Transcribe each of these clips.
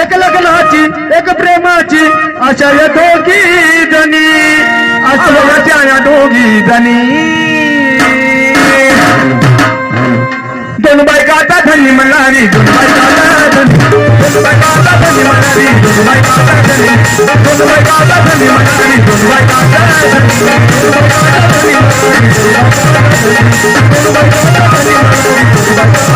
एक लग्नाची, एक प्रेमाची, अशा या दोघी जणी धनी म्हणणारी दोन बायकाचा धनी. दोन धनी म्हणणारी दोन बायकाचा धनी. दोन धनी धनी. धनी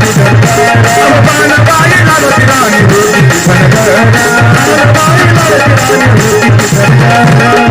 Thank